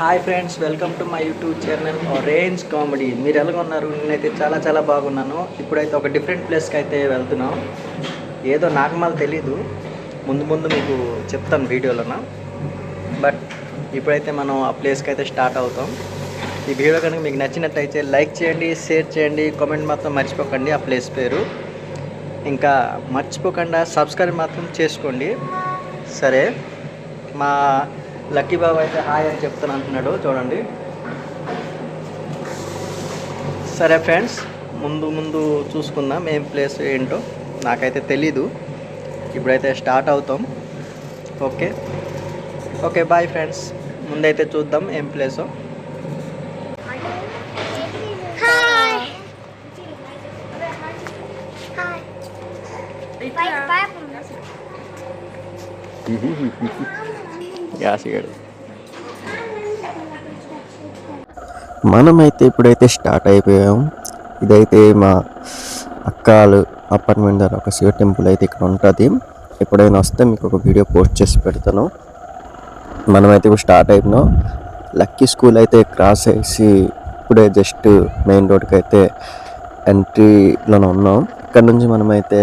Hi friends welcome to my YouTube channel range comedy మీరు ఎలాగ ఉన్నారు? నేనైతే చాలా చాలా బాగున్నాను. ఇప్పుడైతే ఒక డిఫరెంట్ ప్లేస్కి అయితే వెళ్తున్నాం. ఏదో నాకు మళ్ళీ తెలీదు. ముందు ముందు మీకు చెప్తాను వీడియోలోన? బట్ ఇప్పుడైతే మనం ఆ ప్లేస్కి అయితే స్టార్ట్ అవుతాం. ఈ వీడియో కనుక మీకు నచ్చినట్టయితే లైక్ చేయండి షేర్ చేయండి కామెంట్ మాత్రం మర్చిపోకండి ఆ ప్లేస్ పేరు. ఇంకా మర్చిపోకుండా సబ్స్క్రైబ్ మాత్రం చేసుకోండి. సరే మా లక్కీ బాబు అయితే హాయ్ అని చెప్తాను అంటున్నాడు చూడండి. సరే ఫ్రెండ్స్ ముందు ముందు చూసుకుందాం ఏం ప్లేస్ ఏంటో. నాకైతే తెలీదు. ఇప్పుడైతే స్టార్ట్ అవుతాం. ఓకే. ఓకే బాయ్ ఫ్రెండ్స్ ముందైతే చూద్దాం ఏం ప్లేసో Hi. Hi. మనమైతే ఇప్పుడైతే స్టార్ట్ అయిపోయాం. ఇదైతే మా అక్కలు అపార్ట్మెంట్ దగ్గర ఒక శివ టెంపుల్ అయితే ఇక్కడ ఉంటుంది. ఎప్పుడైనా వస్తే మీకు ఒక వీడియో పోస్ట్ చేసి పెడతాను. మనమైతే ఇప్పుడు స్టార్ట్ అయిపోయినాం. లక్కీ స్కూల్ అయితే క్రాస్ చేసి ఇప్పుడే జస్ట్ మెయిన్ రోడ్కి అయితే ఎంట్రీలోనే ఉన్నాం. ఇక్కడ నుంచి మనమైతే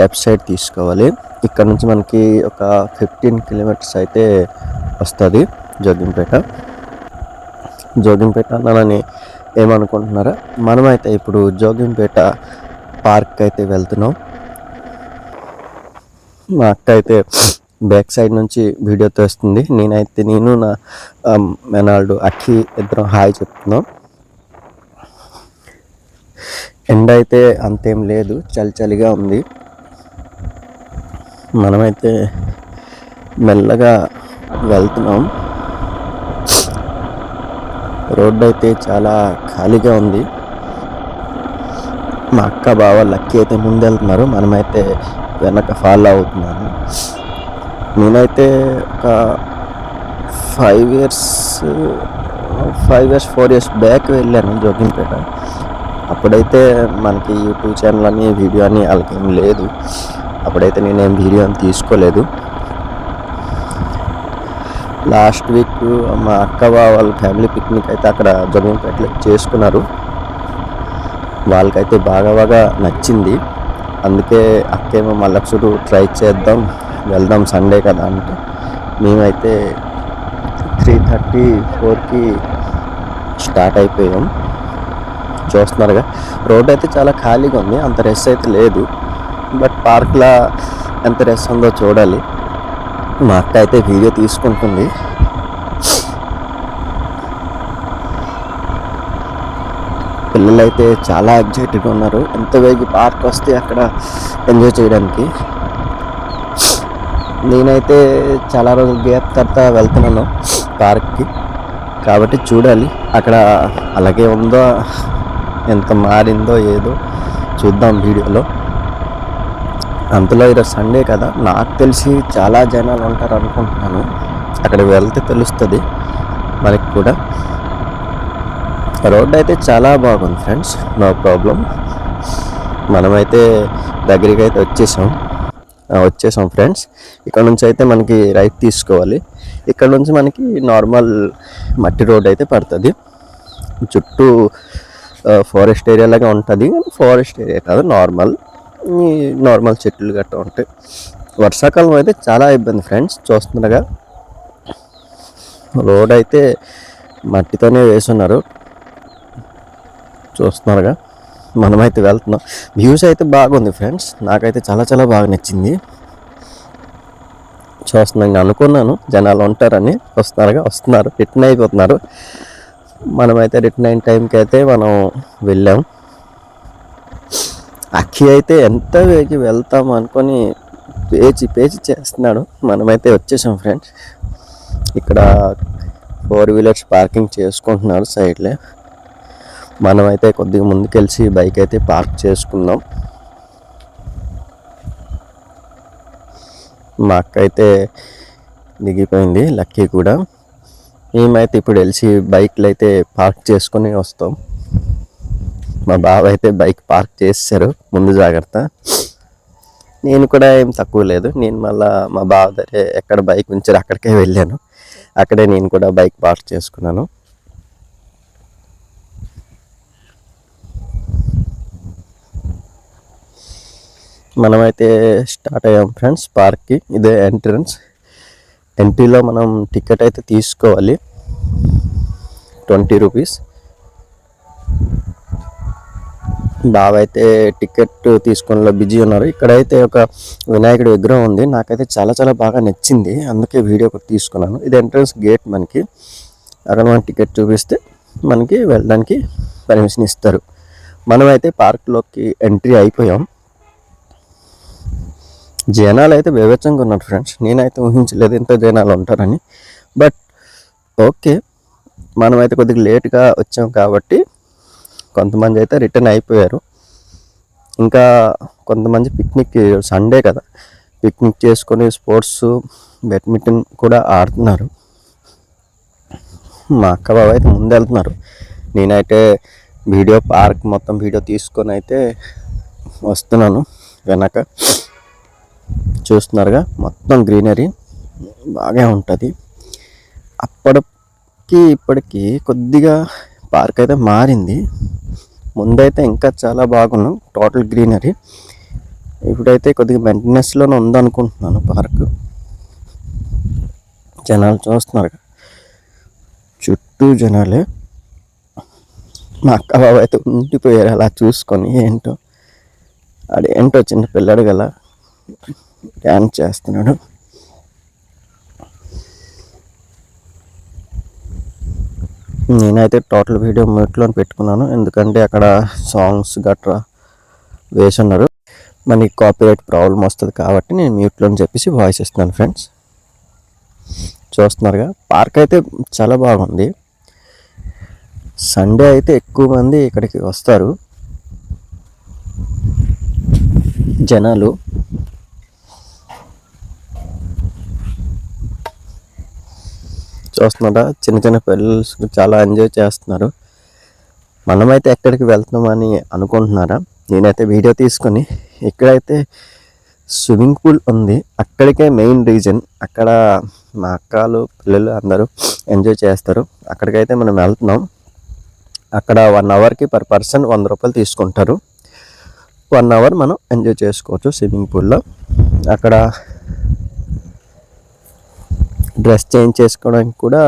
లెఫ్ట్ సైడ్ తీసుకోవాలి. ఇక్కడ నుంచి మనకి ఒక ఫిఫ్టీన్ కిలోమీటర్స్ అయితే వస్తుంది జోగింపేట. జోగింపేట అన్నానని ఏమనుకుంటున్నారా? మనమైతే ఇప్పుడు జోగింపేట పార్క్ అయితే వెళ్తున్నాం. మా అక్క అయితే బ్యాక్ సైడ్ నుంచి వీడియో తీస్తుంది. నేనైతే నేను నా మెనాల్డు మెనాల్డ్ అక్కి ఇద్దరం హాయ్ చెప్తున్నాం. ఎండ అయితే అంతేం లేదు చలి చలిగా ఉంది. మనమైతే మెల్లగా వెళ్తున్నాం. రోడ్డు అయితే చాలా ఖాళీగా ఉంది. మా అక్క బావ లక్కీ అయితే ముందు వెళ్తున్నారు మనమైతే వెనక ఫాలో అవుతున్నాను నేనైతే ఒక five years five years four years back వెళ్ళాను జోగింపేట అప్పుడైతే మనకి యూట్యూబ్ ఛానల్ అని వీడియో అని వాళ్ళకేం లేదు. అప్పుడైతే నేనేం వీడియో తీసుకోలేదు. లాస్ట్ వీక్ మా అక్క వాళ్ళ ఫ్యామిలీ పిక్నిక్ అయితే అక్కడ జగన్పేటలో చేసుకున్నారు. వాళ్ళకైతే బాగా బాగా నచ్చింది. అందుకే అక్కేమో మళ్ళీ చూడు ట్రై చేద్దాం వెళ్దాం సండే కదా అంటే. మేమైతే త్రీ థర్టీ ఫోర్కి స్టార్ట్ అయిపోయాం. చూస్తున్నారుగా. రోడ్ అయితే చాలా ఖాళీగా ఉంది అంత రెస్ అయితే లేదు. బట్ పార్క్లో ఎంత రెస్ ఉందో చూడాలి. మా అక్క అయితే వీడియో తీసుకుంటుంది. పిల్లలు అయితే చాలా ఎగ్జైటెడ్గా ఉన్నారు. ఎంత వేగి పార్క్ వస్తే అక్కడ ఎంజాయ్ చేయడానికి. నేనైతే చాలా రోజులు గ్యాప్ తర్వాత వెళ్తున్నాను పార్క్కి. కాబట్టి చూడాలి అక్కడ అలాగే ఉందో ఎంత మారిందో ఏదో చూద్దాం వీడియోలో. అంతలో ఈరోజు సండే కదా. నాకు తెలిసి చాలా జనాలు ఉంటారు అనుకుంటున్నాను అక్కడికి వెళ్తే తెలుస్తుంది. మనకి కూడా. రోడ్ అయితే చాలా బాగుంది ఫ్రెండ్స్. No problem. మనమైతే దగ్గరికి అయితే వచ్చేసాం. వచ్చేసాం ఫ్రెండ్స్. ఇక్కడ నుంచి అయితే మనకి రైట్ తీసుకోవాలి. ఇక్కడ నుంచి మనకి నార్మల్ మట్టి రోడ్ అయితే పడుతుంది. చుట్టూ ఫారెస్ట్ ఏరియాలాగా ఉంటుంది. ఫారెస్ట్ ఏరియా కాదు నార్మల్ ఈ నార్మల్ చెట్లు గట్రా ఉంటాయి. వర్షాకాలం అయితే చాలా ఇబ్బంది ఫ్రెండ్స్ చూస్తున్నారుగా. రోడ్ అయితే మట్టితోనే వేసున్నారు. చూస్తున్నారుగా. మనమైతే వెళ్తున్నాం. వ్యూస్ అయితే బాగుంది ఫ్రెండ్స్ నాకైతే చాలా చాలా బాగా నచ్చింది. చూస్తున్నాను నేను అనుకున్నాను. జనాలు ఉంటారని వస్తున్నారుగా వస్తున్నారు. రిటర్న్ అయిపోతున్నారు. మనమైతే రిటర్న్ అయిన టైంకి అయితే మనం వెళ్ళాం. అక్కి అయితే ఎంత వేగి వెళ్తాం అనుకొని పేచి పేచి చేస్తున్నాడు. మనమైతే వచ్చేసాం ఫ్రెండ్స్. ఇక్కడ ఫోర్ వీలర్స్ పార్కింగ్ చేసుకుంటున్నారు సైడ్లే. మనమైతే కొద్దిగా ముందుకెళ్ళి బైక్ అయితే పార్క్ చేసుకున్నాం మా అక్క అయితే దిగిపోయింది లక్కీ కూడా. మేమైతే ఇప్పుడు వెళ్ళి బైక్లు అయితే పార్క్ చేసుకొని వస్తాం. మా బావ అయితే బైక్ పార్క్ చేశారు. ముందు జాగ్రత్త. నేను కూడా ఏం తక్కువ లేదు. నేను మళ్ళా మా బావ దగ్గర ఎక్కడ బైక్ ఉంచారు అక్కడికే వెళ్ళాను. అక్కడే నేను కూడా బైక్ పార్క్ చేసుకున్నాను. మనమైతే స్టార్ట్ అయ్యాం ఫ్రెండ్స్ పార్క్కి. ఇదే ఎంట్రన్స్. ఎంట్రీలో మనం టికెట్ అయితే తీసుకోవాలి. Twenty rupees. బాబా అయితే టికెట్ తీసుకునేలో బిజీ ఉన్నారు. ఇక్కడైతే ఒక వినాయకుడి విగ్రహం ఉంది. నాకైతే చాలా చాలా బాగా నచ్చింది. అందుకే వీడియో ఒకటి తీసుకున్నాను. ఇది ఎంట్రన్స్ గేట్ మనకి. అక్కడ మనం టికెట్ చూపిస్తే మనకి వెళ్ళడానికి పర్మిషన్ ఇస్తారు. మనమైతే పార్క్లోకి ఎంట్రీ అయిపోయాం. జనాలు అయితే బేవచ్చంగా ఉన్నారు ఫ్రెండ్స్. నేనైతే ఊహించలేదు ఇంత జనాలు ఉంటారని. But okay. మనమైతే కొద్దిగా లేట్గా వచ్చాం కాబట్టి కొంతమంది అయితే రిటర్న్ అయిపోయారు. ఇంకా కొంతమంది పిక్నిక్ సండే కదా పిక్నిక్ చేసుకొని స్పోర్ట్స్ బ్యాడ్మింటన్ కూడా ఆడుతున్నారు. మా అక్క బాబు అయితే ముందు వెళ్తున్నారు. నేనైతే వీడియో పార్క్ మొత్తం వీడియో తీసుకొని అయితే వస్తున్నాను వెనక. చూస్తున్నారుగా మొత్తం గ్రీనరీ బాగా ఉంటుంది. అప్పటికి ఇప్పటికి కొద్దిగా పార్క్ అయితే మారింది. ముందైతే ఇంకా చాలా బాగున్నాం టోటల్ గ్రీనరీ ఇప్పుడైతే కొద్దిగా మెయింటెనెన్స్లోనే ఉందనుకుంటున్నాను పార్క్ జనాలు చూస్తున్నారు చుట్టూ జనాలే. మా అక్క బాబు అయితే ఉండిపోయారు అలా చూసుకొని ఏంటో. అదేంటో చిన్న పిల్లడు గల. డ్యాన్స్ చేస్తున్నాడు. నేనైతే టోటల్ వీడియో మ్యూట్లో పెట్టుకున్నాను. ఎందుకంటే అక్కడ సాంగ్స్ గట్రా వేసున్నారు. మనకి కాపీరైట్ ప్రాబ్లం వస్తుంది కాబట్టి నేను మ్యూట్లో చెప్పేసి వాయిస్ ఇస్తున్నాను ఫ్రెండ్స్. చూస్తున్నారుగా? పార్క్ అయితే చాలా బాగుంది. సండే అయితే ఎక్కువ మంది ఇక్కడికి వస్తారు. జనాలు. చూస్తున్నారా చిన్న చిన్న పిల్లలు చాలా ఎంజాయ్ చేస్తున్నారు. మనమైతే ఎక్కడికి వెళ్తున్నామని అనుకుంటున్నారా? నేనైతే వీడియో తీసుకొని ఇక్కడైతే స్విమ్మింగ్ పూల్ ఉంది. అక్కడికే మెయిన్ రీజన్ అక్కడ మా అక్కలు పిల్లలు అందరూ ఎంజాయ్ చేస్తారు. అక్కడికైతే మనం వెళ్తున్నాం. అక్కడ వన్ అవర్కి పర్ పర్సన్ వంద రూపాయలు తీసుకుంటారు. వన్ అవర్ మనం ఎంజాయ్ చేసుకోవచ్చు స్విమ్మింగ్ పూల్లో. అక్కడ డ్రెస్ చేంజ్ చేసుకోవడానికి కూడా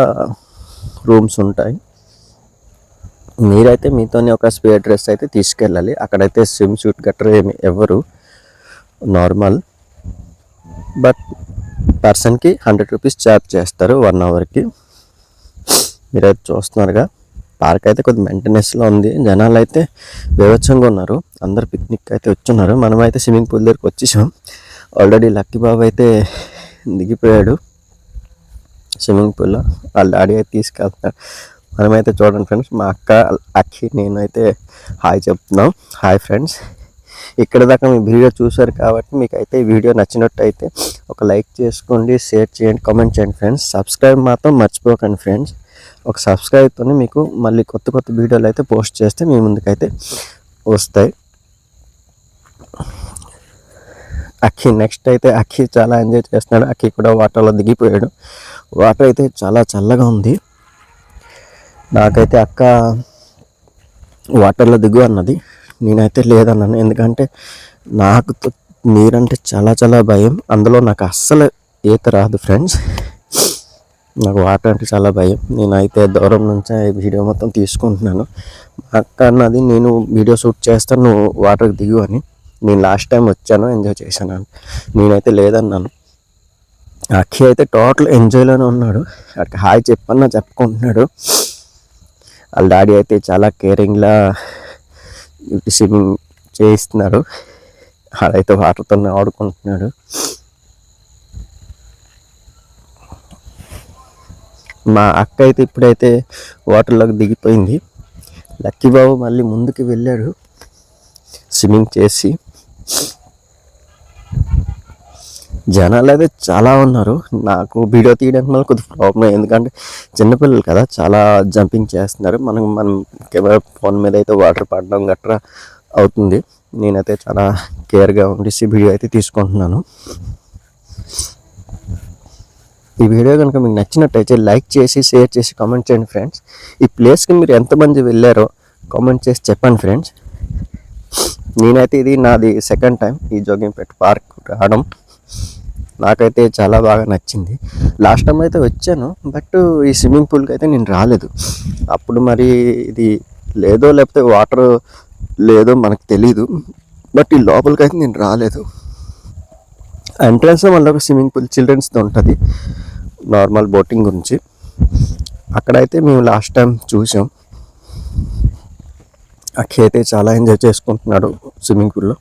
రూమ్స్ ఉంటాయి. మీరైతే మీతోనే ఒక స్పేర్ డ్రెస్ అయితే తీసుకెళ్ళాలి. అక్కడైతే స్విమ్ సూట్ గట్రా ఏమి ఎవరు. నార్మల్. బట్ పర్సన్కి హండ్రెడ్ రూపీస్ ఛార్జ్ చేస్తారు వన్ అవర్కి. మీరైతే చూస్తున్నారుగా. పార్క్ అయితే కొద్ది మెయింటెనెన్స్లో ఉంది. జనాలు అయితే వివచ్చంగా ఉన్నారు. అందరు పిక్నిక్ అయితే వచ్చున్నారు. మనమైతే స్విమ్మింగ్ పూల్ దగ్గరికి వచ్చేసాం. ఆల్రెడీ లక్కీ బాబు అయితే దిగిపోయాడు. స్విమ్మింగ్ పూల్లో వాళ్ళ డాడీ అయితే తీసుకెళ్తున్నాడు మనమైతే చూడండి ఫ్రెండ్స్ మా అక్క అక్కి నేనైతే హాయ్ చెప్తున్నాం. Hi friends. ఇక్కడ దాకా మీ వీడియో చూశారు కాబట్టి మీకు అయితే ఈ వీడియో నచ్చినట్టయితే ఒక లైక్ చేసుకోండి షేర్ చేయండి కామెంట్ చేయండి ఫ్రెండ్స్. సబ్స్క్రైబ్ మాత్రం మర్చిపోకండి ఫ్రెండ్స్. ఒక సబ్స్క్రైబ్తోనే మీకు మళ్ళీ కొత్త కొత్త వీడియోలు అయితే పోస్ట్ చేస్తే మీ ముందుకైతే వస్తాయి. అక్కి నెక్స్ట్ అయితే అక్కి చాలా ఎంజాయ్ చేస్తున్నాడు. అఖి కూడా వాటర్లో దిగిపోయాడు. వాటర్ అయితే చాలా చల్లగా ఉంది. నాకైతే అక్క వాటర్లో దిగు అన్నది. నేనైతే లేదన్నాను. ఎందుకంటే నాకు నీరంటే చాలా చాలా భయం. అందులో నాకు అస్సలు ఈత రాదు ఫ్రెండ్స్. నాకు వాటర్ అంటే చాలా భయం. నేనైతే దూరం నుంచే వీడియో మొత్తం తీసుకుంటున్నాను. మా అక్క అన్నది నేను వీడియో షూట్ చేస్తాను నువ్వు వాటర్కి దిగు అని. నేను లాస్ట్ టైం వచ్చాను ఎంజాయ్ చేశాను నేనైతే లేదన్నాను. అఖి అయితే టోటల్ ఎంజాయ్లోనే ఉన్నాడు. అక్కడ హాయ్ చెప్పన్నా చెప్పుకుంటున్నాడు. వాళ్ళ డాడీ అయితే చాలా కేరింగ్లా స్విమ్మింగ్ చేయిస్తున్నారు. ఆడైతే వాటర్తో ఆడుకుంటున్నాడు. మా అక్క అయితే ఇప్పుడైతే వాటర్లోకి దిగిపోయింది. లక్కీ బాబు మళ్ళీ ముందుకు వెళ్ళాడు. స్విమ్మింగ్ చేసి. జనాలు అయితే చాలా ఉన్నారు. నాకు వీడియో తీయడానికి వల్ల కొద్దిగా ప్రాబ్లం ఎందుకంటే చిన్నపిల్లలు కదా చాలా జంపింగ్ చేస్తున్నారు. మనం మనం కెమెరా ఫోన్ మీద అయితే వాటర్ పడడం గట్రా అవుతుంది. నేనైతే చాలా కేర్గా ఉండేసి వీడియో అయితే తీసుకుంటున్నాను. ఈ వీడియో కనుక మీకు నచ్చినట్టయితే లైక్ చేసి షేర్ చేసి కామెంట్ చేయండి ఫ్రెండ్స్ ఈ ప్లేస్కి మీరు ఎంతమంది వెళ్ళారో కామెంట్ చేసి చెప్పండి ఫ్రెండ్స్ నేనైతే ఇది నాది సెకండ్ టైం ఈ జోగింపేట పార్క్ రావడం. నాకైతే చాలా బాగా నచ్చింది. లాస్ట్ టైం అయితే వచ్చాను బట్ ఈ స్విమ్మింగ్ పూల్కి అయితే నేను రాలేదు. అప్పుడు మరి ఇది లేదో లేకపోతే వాటర్ లేదో మనకు తెలీదు బట్ ఈ లోపలికి అయితే నేను రాలేదు. ఎంట్రన్స్ మళ్ళీ ఒక స్విమ్మింగ్ పూల్ చిల్డ్రన్స్తో ఉంటుంది నార్మల్ బోటింగ్ గురించి. అక్కడైతే మేము లాస్ట్ టైం చూసాం. అక్కయ్య అయితే చాలా ఎంజాయ్ చేసుకుంటున్నాడు స్విమ్మింగ్ పూల్లో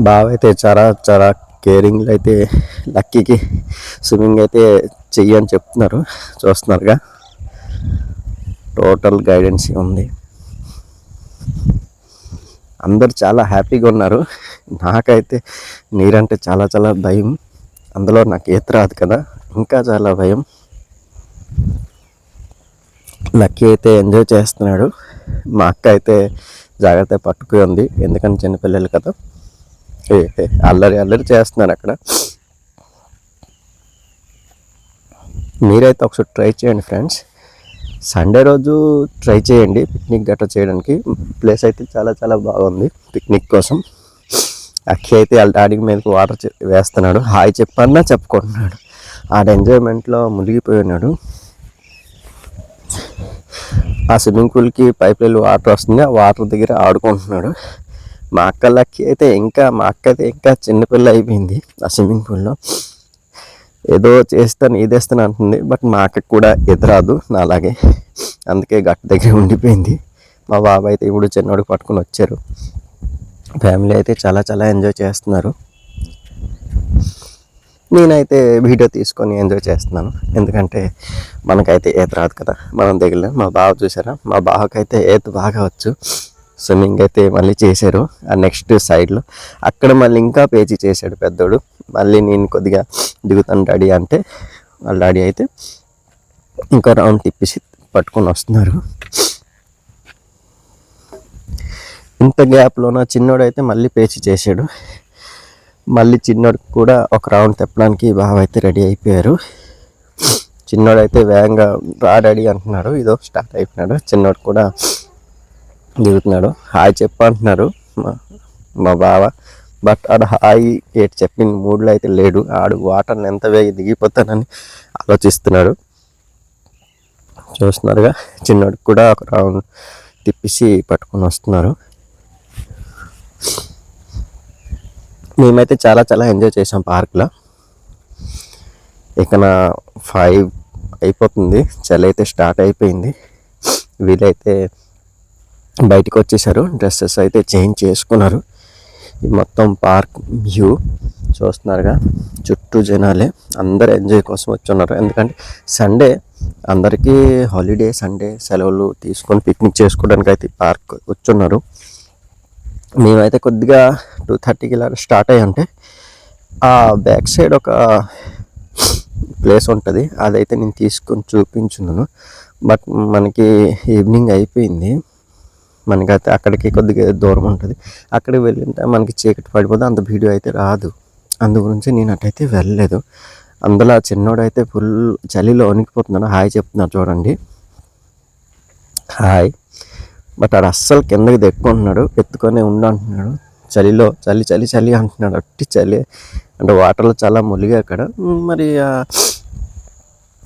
బావ అయితే చాలా చాలా కేరింగ్లు అయితే లక్కీకి స్విమ్మింగ్ అయితే చెయ్యని చెప్తున్నారు. చూస్తున్నారుగా. టోటల్ గైడెన్స్ ఉంది. అందరు చాలా హ్యాపీగా ఉన్నారు. నాకైతే నీరంటే చాలా చాలా భయం. అందులో నాకు ఈత రాదు కదా. ఇంకా చాలా భయం. లక్కీ అయితే ఎంజాయ్ చేస్తున్నాడు. మా అక్క అయితే జాగ్రత్త పట్టుకుని ఉంది. ఎందుకంటే చిన్నపిల్లలు కదా. అల్లరి అల్లరి చేస్తున్నాను అక్కడ. మీరైతే ఒకసారి ట్రై చేయండి ఫ్రెండ్స్. సండే రోజు ట్రై చేయండి పిక్నిక్ గట్రా చేయడానికి. ప్లేస్ అయితే చాలా చాలా బాగుంది పిక్నిక్ కోసం. అక్కి అయితే వాళ్ళ డాడీ మీదకి వాటర్ వేస్తున్నాడు. హాయ్ చెప్పన్నా చెప్పుకుంటున్నాడు. ఆడ ఎంజాయ్మెంట్లో మునిగిపోయి ఉన్నాడు. ఆ స్విమ్మింగ్ పూల్కి పైప్ లైన్ వాటర్ వస్తుంది. ఆ వాటర్ దగ్గర ఆడుకుంటున్నాడు. మా అక్క లక్కి అయితే ఇంకా మా అక్క అయితే ఇంకా చిన్నపిల్ల అయిపోయింది ఆ స్విమ్మింగ్ పూల్లో. ఏదో చేస్తాను ఇదేస్తాను అంటుంది బట్ మా అక్కకి కూడా ఎదురాదు నా అలాగే అందుకే గట్టు దగ్గర ఉండిపోయింది. మా బాబాయ్ అయితే ఇప్పుడు చిన్నోడికి పట్టుకొని వచ్చారు. ఫ్యామిలీ అయితే చాలా చాలా ఎంజాయ్ చేస్తున్నారు. నేనైతే వీడియో తీసుకొని ఎంజాయ్ చేస్తున్నాను. ఎందుకంటే మనకైతే ఏత రాదు కదా. మనం దగ్గర మా బావ చూసారా? మా బావకైతే ఏత బాగా వచ్చు. స్విమ్మింగ్ అయితే మళ్ళీ చేశారు. ఆ నెక్స్ట్ సైడ్లో అక్కడ మళ్ళీ ఇంకా పేజీ చేశాడు పెద్దోడు. మళ్ళీ నేను కొద్దిగా దిగుతాను డాడీ అంటే వాళ్ళ డాడీ అయితే ఇంకా రౌండ్ తిప్పేసి పట్టుకొని వస్తున్నారు. ఇంత గ్యాప్లోన చిన్నోడు అయితే మళ్ళీ పేచి చేశాడు. మళ్ళీ చిన్నోడికి కూడా ఒక రౌండ్ తిప్పడానికి బాగా అయితే రెడీ అయిపోయారు. చిన్నోడైతే వేగంగా రాడడీ అంటున్నాడు. ఇదో స్టార్ట్ అయిపోయినాడు. చిన్నోడు కూడా దిగుతున్నాడు హాయ్ చెప్పంటున్నారు మా మా బావ. బట్ ఆడ హాయ్ ఏటి చెప్పిన మూడులో అయితే లేడు. ఆడు వాటర్ని ఎంత వేగి దిగిపోతానని ఆలోచిస్తున్నాడు. చూస్తున్నారుగా చిన్నోడికి కూడా ఒక రౌండ్ తిప్పేసి పట్టుకొని వస్తున్నారు. మేమైతే చాలా చాలా ఎంజాయ్ చేసాం పార్క్లో. ఇక నా ఫైవ్ అయిపోతుంది. చలి అయితే స్టార్ట్ అయిపోయింది. వీలైతే బయటకు వచ్చేసారు డ్రెస్సెస్ అయితే చేంజ్ చేసుకున్నారు. మొత్తం పార్క్ వ్యూ. చూస్తున్నారుగా చుట్టూ జనాలే. అందరు ఎంజాయ్ కోసం వచ్చున్నారు. ఎందుకంటే సండే అందరికీ హాలిడే సండే సెలవులు తీసుకొని పిక్నిక్ చేసుకోవడానికి అయితే పార్క్ వచ్చున్నారు. మేమైతే కొద్దిగా టూ థర్టీకి ఇలా స్టార్ట్ అయ్యంటే ఆ బ్యాక్ సైడ్ ఒక ప్లేస్ ఉంటుంది. అదైతే నేను తీసుకొని చూపించున్నాను. బట్ మనకి ఈవినింగ్ అయిపోయింది. మనకైతే అక్కడికి కొద్దిగా దూరం ఉంటుంది. అక్కడికి వెళ్ళింటే మనకి చీకటి పడిపోతే అంత వీడియో అయితే రాదు. అందు గురించి నేను అటైతే వెళ్ళలేదు. అందులో చిన్నోడైతే ఫుల్ చలిలో వణికిపోతున్నాడు హాయ్ చెప్తున్నాడు చూడండి. హాయ్. బట్ ఆడు అస్సలు కిందకి తెక్కుంటున్నాడు ఎత్తుకొని ఉండు అంటున్నాడు. చలిలో చలి చలి చలి అంటున్నాడు. అట్టి చలి. అంటే వాటర్లో చాలా ములిగా అక్కడ. మరి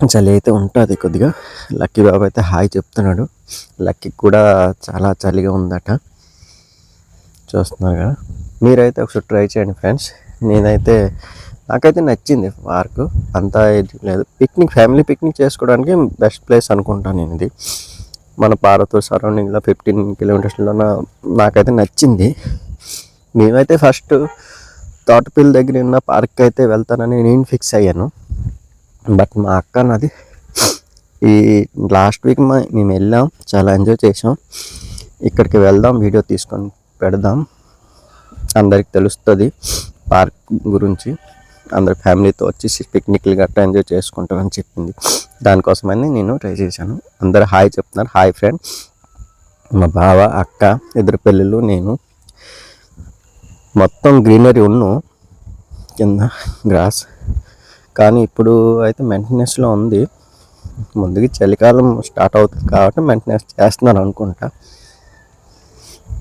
చలి అయితే ఉంటుంది కొద్దిగా. లక్కీ బాబు అయితే హాయ్ చెప్తున్నాడు. లక్కీ కూడా చాలా చలిగా ఉందట. చూస్తున్నారు కదా. మీరైతే ఒకసారి ట్రై చేయండి ఫ్రెండ్స్. నేనైతే నాకైతే నచ్చింది పార్క్. అంతా లేదు. పిక్నిక్ ఫ్యామిలీ పిక్నిక్ చేసుకోవడానికి బెస్ట్ ప్లేస్ అనుకుంటాను నేను ఇది మన పారతో సరౌండింగ్లో ఫిఫ్టీన్ కిలోమీటర్స్లో నాకైతే నచ్చింది. మేమైతే ఫస్ట్ తోటపిల్లి దగ్గర ఉన్న పార్క్ అయితే వెళ్తానని నేను ఫిక్స్ అయ్యాను. బట్ మా అక్క నాది ఈ లాస్ట్ వీక్ మా మేము వెళ్ళాం చాలా ఎంజాయ్ చేసాం ఇక్కడికి వెళ్దాం వీడియో తీసుకొని పెడదాం. అందరికి తెలుస్తుంది పార్క్ గురించి. అందరి ఫ్యామిలీతో వచ్చేసి పిక్నిక్లు గట్రా ఎంజాయ్ చేసుకుంటారని చెప్పింది. దానికోసమని నేను ట్రై చేశాను. అందరు హాయ్ చెప్తున్నారు. హాయ్ ఫ్రెండ్ మా బావ అక్క ఇద్దరు పెళ్ళిళ్ళు నేను. మొత్తం గ్రీనరీ ఉన్ను కింద గ్రాస్ కానీ ఇప్పుడు అయితే మెయింటెనెన్స్లో ఉంది. ముందుకి చలికాలం స్టార్ట్ అవుతుంది కాబట్టి మెయింటెనెన్స్ చేస్తున్నారు అనుకుంటా.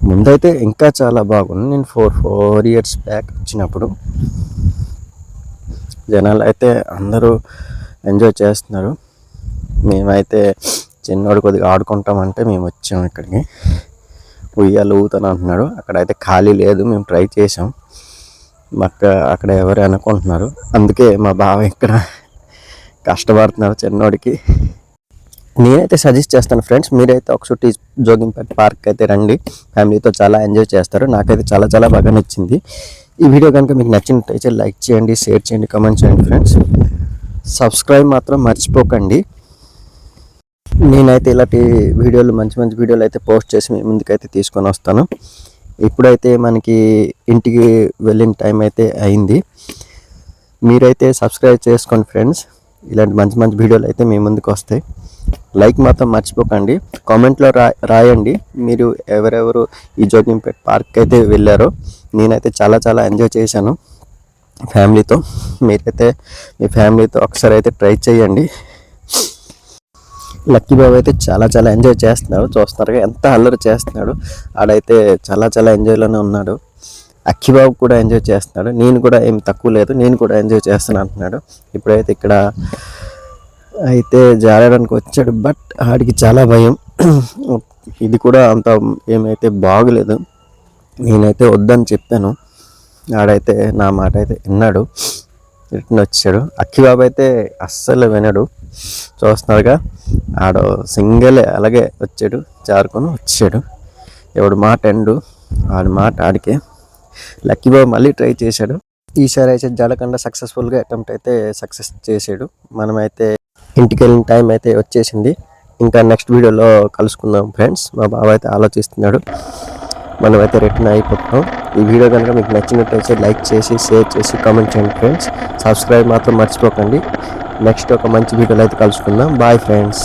ముందైతే ఇంకా చాలా బాగుంది. నేను ఫోర్ ఫోర్ ఇయర్స్ బ్యాక్ వచ్చినప్పుడు జనాలు అయితే అందరూ ఎంజాయ్ చేస్తున్నారు. మేమైతే చిన్నోడు కొద్దిగా ఆడుకుంటామంటే మేము వచ్చాము ఇక్కడికి. ఉయ్యాలు ఊగుతాను అంటున్నాడు. అక్కడైతే ఖాళీ లేదు. మేము ట్రై చేసాం మాకు అక్కడ ఎవరు అనుకుంటున్నారు. అందుకే మా బావ ఇక్కడ కష్టపడుతున్నారు చిన్నోడికి. నేనైతే సజెస్ట్ చేస్తాను ఫ్రెండ్స్ మీరైతే ఒకసారి జోగింపేట పార్క్ అయితే రండి. ఫ్యామిలీతో చాలా ఎంజాయ్ చేస్తారు. నాకైతే చాలా చాలా బాగా నచ్చింది. ఈ వీడియో కనుక మీకు నచ్చినట్టయితే లైక్ చేయండి షేర్ చేయండి కామెంట్ చేయండి ఫ్రెండ్స్. సబ్స్క్రైబ్ మాత్రం మర్చిపోకండి. నేనైతే ఇలాంటి వీడియోలు మంచి మంచి వీడియోలు అయితే పోస్ట్ చేసి మీ ముందుకైతే తీసుకొని వస్తాను. ఇప్పుడైతే మనకి ఇంటికి వెళ్ళిన టైం అయితే అయింది. మీరైతే సబ్స్క్రైబ్ చేసుకోండి ఫ్రెండ్స్ ఇలాంటి మంచి మంచి వీడియోలు అయితే మీ ముందుకు వస్తాయి. లైక్ మాత్రం మర్చిపోకండి. కామెంట్లో రా రాయండి. మీరు ఎవరెవరు ఈ జోగింపేట్ పార్క్ అయితే వెళ్ళారో నేనైతే చాలా చాలా ఎంజాయ్ చేశాను. ఫ్యామిలీతో మీరైతే మీ ఫ్యామిలీతో ఒకసారి అయితే ట్రై చేయండి. లక్కీ బాబు అయితే చాలా చాలా ఎంజాయ్ చేస్తున్నాడు. చూస్తున్నారుగా ఎంత అల్లరి చేస్తున్నాడు. ఆడైతే చాలా చాలా ఎంజాయ్లోనే ఉన్నాడు. అక్కిబాబు కూడా ఎంజాయ్ చేస్తున్నాడు. నేను కూడా ఏం తక్కువ లేదు. నేను కూడా ఎంజాయ్ చేస్తాను అంటున్నాడు. ఇప్పుడైతే ఇక్కడ అయితే జారడానికి వచ్చాడు. బట్ ఆడికి చాలా భయం. ఇది కూడా అంత ఏమైతే బాగలేదు. నేనైతే వద్దని చెప్పాను. ఆడైతే నా మాట అయితే విన్నాడు. రిటర్న్ వచ్చాడు అక్కిబాబు అయితే అస్సలు వినడు. చూస్తున్నారుగా ఆడు సింగిల్ అలాగే వచ్చాడు జారుకొని వచ్చాడు. ఎవడు మాట ఎండు ఆడి మాట ఆడికే. లక్కీ బాబు మళ్ళీ ట్రై చేశాడు. ఈసారి అయితే జడకుండా సక్సెస్ఫుల్గా అటెంప్ట్ అయితే సక్సెస్ చేసాడు మనమైతే ఇంటికి వెళ్ళిన టైం అయితే వచ్చేసింది. ఇంకా నెక్స్ట్ వీడియోలో కలుసుకుందాం ఫ్రెండ్స్. మా బాబాయ్ అయితే ఆలోచిస్తున్నాడు. మనమైతే రిటర్న్ అయిపోతున్నాం ఈ వీడియో కనుక మీకు నచ్చినట్టయితే లైక్ చేసి షేర్ చేసి కామెంట్ చేయండి ఫ్రెండ్స్. సబ్స్క్రైబ్ మాత్రం మర్చిపోకండి. నెక్స్ట్ ఒక మంచి వీడియోలో అయితే కలుసుకుందాం. Bye friends.